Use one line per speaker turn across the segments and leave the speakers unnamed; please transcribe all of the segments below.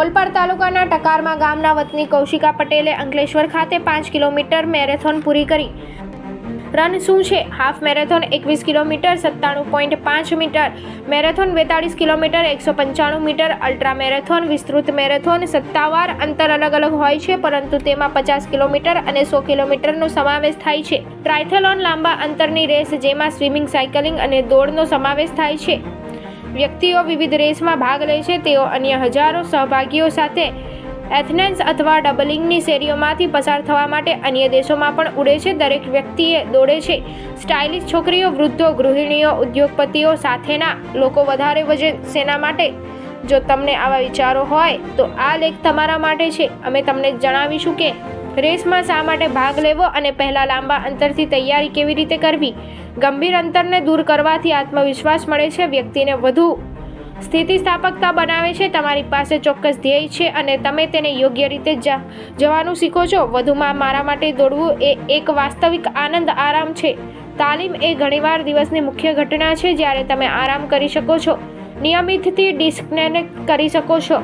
ઓલપાડ તાલુકાના ટકારમાં ગામના વતની કૌશિકા પટેલે અંકલેશ્વર ખાતે પાંચ કિલોમીટર મેરેથોન પૂરી કરી. રન શું છે? હાફ મેરેથોન એકવીસ કિલોમીટર, સત્તાણું પોઈન્ટ પાંચ મીટર. મેરેથોન બેતાળીસ કિલોમીટર, એકસો પંચાણું મીટર. અલ્ટ્રા મેરેથોન, વિસ્તૃત મેરેથોન, સત્તાવાર અંતર અલગ અલગ હોય છે, પરંતુ તેમાં પચાસ કિલોમીટર અને સો કિલોમીટરનો સમાવેશ થાય છે. ટ્રાયથેલોન લાંબા અંતરની રેસ, જેમાં સ્વિમિંગ, સાયકલિંગ અને દોડનો સમાવેશ થાય છે. વ્યક્તિઓ વિવિધ રેસમાં ભાગ લે છે. તેઓ અન્ય હજારો સહભાગીઓ સાથે એથનેન્સ અથવા ડબલિંગની શેરીઓમાંથી પસાર થવા માટે અન્ય દેશોમાં પણ ઉડે છે. દરેક વ્યક્તિએ દોડે છે. સ્ટાઇલિશ છોકરીઓ, વૃદ્ધો, ગૃહિણીઓ, ઉદ્યોગપતિઓ સાથેના લોકો વધારે વજન સેના માટે. જો તમને આવા વિચારો હોય તો આ લેખ તમારા માટે છે. અમે તમને જણાવીશું કે રેસમાં શા માટે ભાગ લેવો અને પહેલાં લાંબા અંતરથી તૈયારી કેવી રીતે કરવી? ગંભીર અંતરને દૂર કરવાથી આત્મવિશ્વાસ મળે છે, વ્યક્તિને વધુ સ્થિતિસ્થાપકતા બનાવે છે, તમારી પાસે ચોક્કસ ધ્યેય છે અને તમે તેને યોગ્ય રીતે જવાનું શીખો છો. વધુમાં, મારા માટે દોડવું એ એક વાસ્તવિક આનંદ, આરામ છે. તાલીમ એ ઘણીવાર દિવસની મુખ્ય ઘટના છે, જ્યારે તમે આરામ કરી શકો છો. નિયમિતથી ડિસ્કનેક્ટ કરી શકો છો.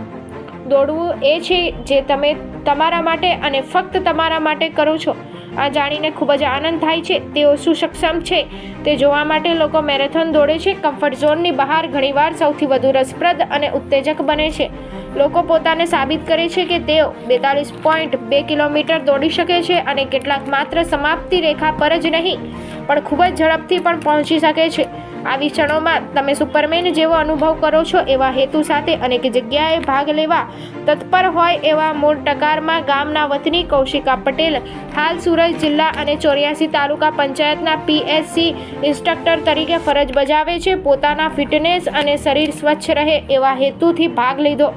દોડવું એ છે જે તમે તમારા માટે અને ફક્ત તમારા માટે કરો છો. આ જાણીને ખૂબ જ આનંદ થાય છે. તેઓ શું સક્ષમ છે. તે જોવા માટે લોકો મેરેથોન દોડે છે. કમ્ફર્ટ ઝોનની બહાર ઘણીવાર સૌથી વધુ રસપ્રદ અને ઉત્તેજક બને છે. લોકો પોતાને સાબિત કરે છે કે તેઓ બેતાળીસ પોઈન્ટ બે કિલોમીટર દોડી શકે છે અને કેટલાક માત્ર સમાપ્તિ રેખા પર જ નહીં. પણ ખૂબ જ ઝડપથી પણ પહોંચી શકે છે. આવી ક્ષણોમાં તમે સુપરમેન જેવો અનુભવ કરો છો એવા હેતુ સાથે અનેક જગ્યાએ ભાગ લેવા તત્પર હોય એવા મૂળ ટકારમાં ગામના વતની કૌશિકા પટેલ, હાલ સુરત જિલ્લા અને ચોર્યાસી તાલુકા પંચાયતના પીએસસી ઇન્સ્ટ્રક્ટર તરીકે ફરજ બજાવે છે પોતાના ફિટનેસ અને શરીર સ્વચ્છ રહે એવા હેતુથી ભાગ લીધો.